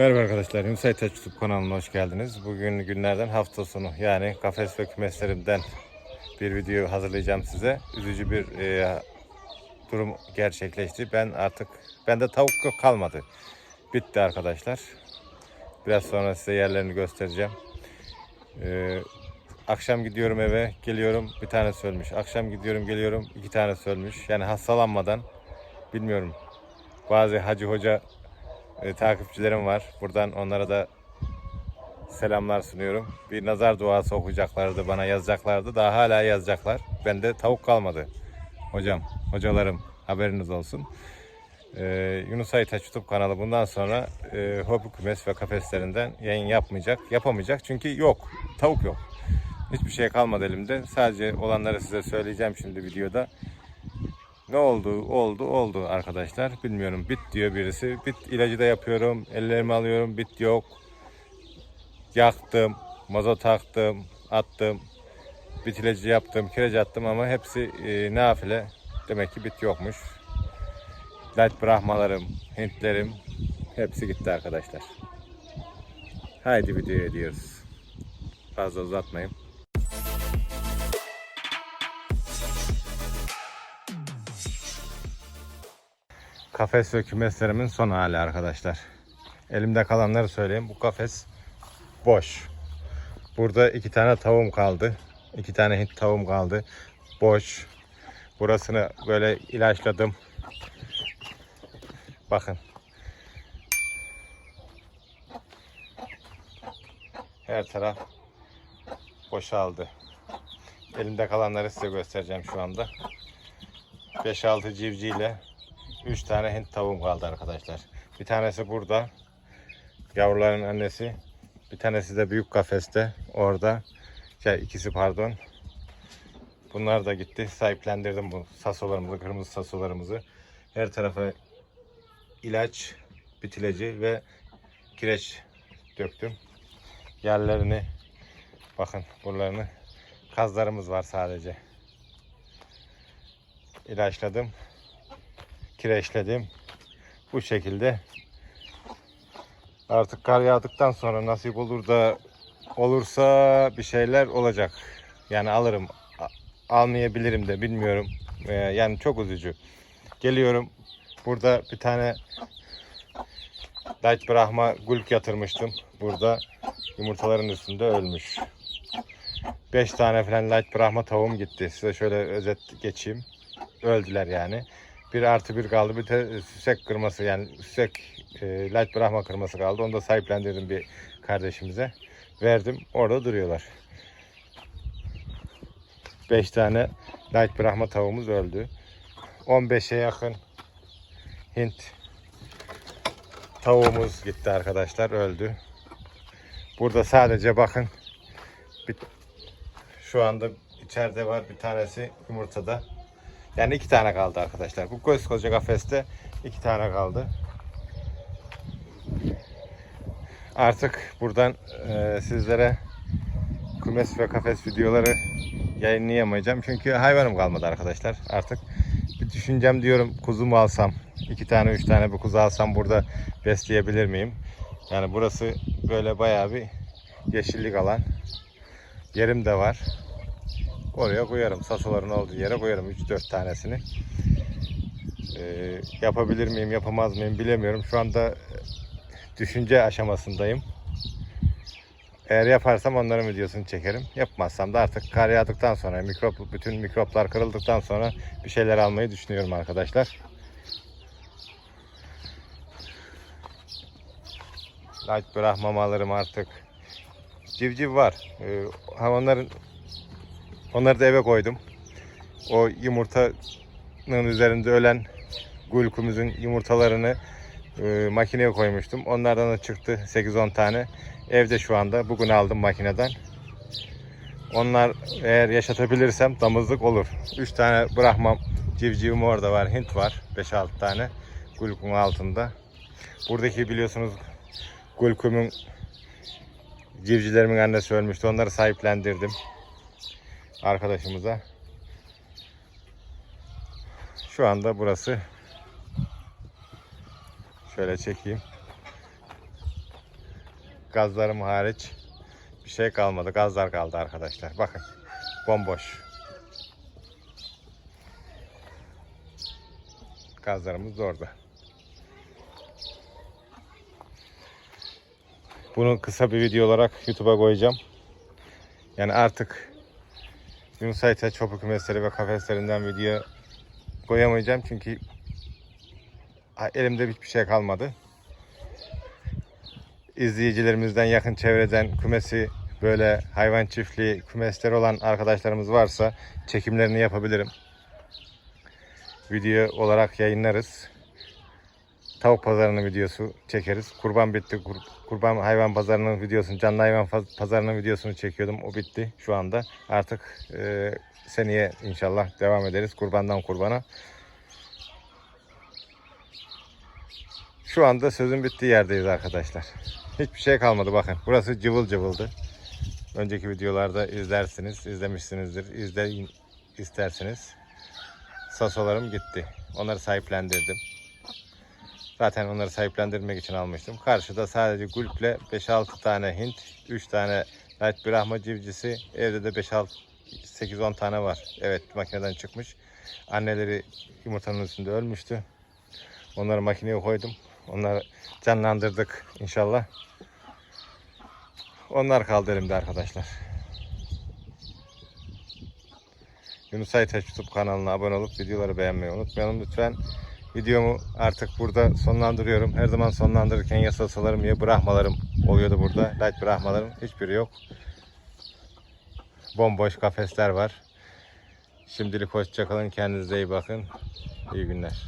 Merhaba arkadaşlar, Yunusay Taç YouTube kanalına hoş geldiniz. Bugün günlerden hafta sonu yani kafes ve kümeslerimden bir video hazırlayacağım size. Üzücü bir e, durum gerçekleşti. Ben artık, bende tavuk yok kalmadı. Bitti arkadaşlar. Biraz sonra size yerlerini göstereceğim. E, akşam gidiyorum eve, geliyorum bir tane ölmüş. Akşam gidiyorum geliyorum iki tane ölmüş. Yani hastalanmadan bilmiyorum. Bazı hacı hoca e, takipçilerim var. Buradan onlara da selamlar sunuyorum. Bir nazar duası okuyacaklardı, bana yazacaklardı. Daha hala yazacaklar. Bende tavuk kalmadı. Hocam, hocalarım haberiniz olsun. Ee, Yunus Aytaç YouTube kanalı bundan sonra e, hobi kümes ve kafeslerinden yayın yapmayacak, yapamayacak. Çünkü yok, tavuk yok. Hiçbir şey kalmadı elimde. Sadece olanları size söyleyeceğim şimdi videoda. Ne oldu? Oldu, oldu arkadaşlar. Bilmiyorum. Bit diyor birisi. Bit ilacı da yapıyorum. Ellerimi alıyorum. Bit yok. Yaktım. Mazot taktım. Attım. Bit ilacı yaptım. Kireç attım ama hepsi e, nafile. Demek ki bit yokmuş. Light brahmalarım, hintlerim hepsi gitti arkadaşlar. Haydi videoya ediyoruz. Fazla uzatmayayım. Kafes ve kümeslerimin son hali arkadaşlar. Elimde kalanları söyleyeyim. Bu kafes boş. Burada iki tane tavuğum kaldı. İki tane hint tavuğum kaldı. Boş. Burasını böyle ilaçladım. Bakın. Her taraf boşaldı. Elimde kalanları size göstereceğim şu anda. 5-6 civciyle 3 tane Hint tavuğum kaldı arkadaşlar. Bir tanesi burada. Yavruların annesi. Bir tanesi de büyük kafeste. Orada. Şey, ikisi pardon. Bunlar da gitti. Sahiplendirdim bu sasolarımızı, kırmızı sasolarımızı. Her tarafa ilaç, bitileci ve kireç döktüm. Yerlerini bakın buralarını kazlarımız var sadece. İlaçladım kireçledim. Bu şekilde. Artık kar yağdıktan sonra nasip olur da olursa bir şeyler olacak. Yani alırım. Almayabilirim de bilmiyorum. Ee, yani çok üzücü. Geliyorum. Burada bir tane Light Brahma gulk yatırmıştım. Burada yumurtaların üstünde ölmüş. 5 tane falan Light Brahma tavuğum gitti. Size şöyle özet geçeyim. Öldüler yani. Bir artı bir kaldı. Bir de süsek kırması yani süsek e, light brahma kırması kaldı. Onu da sahiplendirdim bir kardeşimize. Verdim. Orada duruyorlar. 5 tane light brahma tavuğumuz öldü. 15'e yakın Hint tavuğumuz gitti arkadaşlar. Öldü. Burada sadece bakın bir, şu anda içeride var bir tanesi yumurtada. Yani iki tane kaldı arkadaşlar. Bu koskoca kafeste iki tane kaldı. Artık buradan e, sizlere kümes ve kafes videoları yayınlayamayacağım. Çünkü hayvanım kalmadı arkadaşlar. Artık bir düşüncem diyorum kuzu alsam, iki tane üç tane bir kuzu alsam burada besleyebilir miyim? Yani burası böyle bayağı bir yeşillik alan. Yerim de var. Oraya koyarım. Sasoların olduğu yere koyarım 3-4 tanesini. Ee, yapabilir miyim, yapamaz mıyım bilemiyorum. Şu anda düşünce aşamasındayım. Eğer yaparsam onların videosunu çekerim. Yapmazsam da artık kar yağdıktan sonra, mikrop, bütün mikroplar kırıldıktan sonra bir şeyler almayı düşünüyorum arkadaşlar. Light bırakmamalarım artık. Civciv var. Ee, onların Onları da eve koydum. O yumurtanın üzerinde ölen gulkumuzun yumurtalarını e, makineye koymuştum. Onlardan da çıktı 8-10 tane. Evde şu anda. Bugün aldım makineden. Onlar eğer yaşatabilirsem damızlık olur. 3 tane bırakmam civcivim orada var. Hint var. 5-6 tane. Gulkumun altında. Buradaki biliyorsunuz gulkumun civcivlerimin annesi ölmüştü. Onları sahiplendirdim arkadaşımıza. Şu anda burası şöyle çekeyim. Gazlarım hariç bir şey kalmadı. Gazlar kaldı arkadaşlar. Bakın bomboş. Gazlarımız da orada. Bunu kısa bir video olarak YouTube'a koyacağım. Yani artık Aytaç çopuk kümesleri ve kafeslerinden video koyamayacağım çünkü elimde hiçbir şey kalmadı. İzleyicilerimizden yakın çevreden kümesi böyle hayvan çiftliği kümesleri olan arkadaşlarımız varsa çekimlerini yapabilirim. Video olarak yayınlarız. Tavuk pazarının videosu çekeriz. Kurban bitti. Kur- Kurban hayvan pazarının videosunu, canlı hayvan pazarının videosunu çekiyordum. O bitti şu anda. Artık e, seneye inşallah devam ederiz. Kurbandan kurbana. Şu anda sözün bittiği yerdeyiz arkadaşlar. Hiçbir şey kalmadı bakın. Burası cıvıl cıvıldı. Önceki videolarda izlersiniz, izlemişsinizdir. İzleyin isterseniz. Sasolarım gitti. Onları sahiplendirdim. Zaten onları sahiplendirmek için almıştım. Karşıda sadece gulple 5-6 tane Hint, 3 tane light Brahma civcisi, evde de 5-6 8-10 tane var. Evet makineden çıkmış. Anneleri yumurtanın üstünde ölmüştü. Onları makineye koydum. Onları canlandırdık inşallah. Onlar kaldı elimde arkadaşlar. Yunus Aytaç YouTube kanalına abone olup videoları beğenmeyi unutmayalım lütfen. Videomu artık burada sonlandırıyorum. Her zaman sonlandırırken ya sasalarım ya bırakmalarım oluyordu burada. Light bırakmalarım hiçbiri yok. Bomboş kafesler var. Şimdilik hoşçakalın. Kendinize iyi bakın. İyi günler.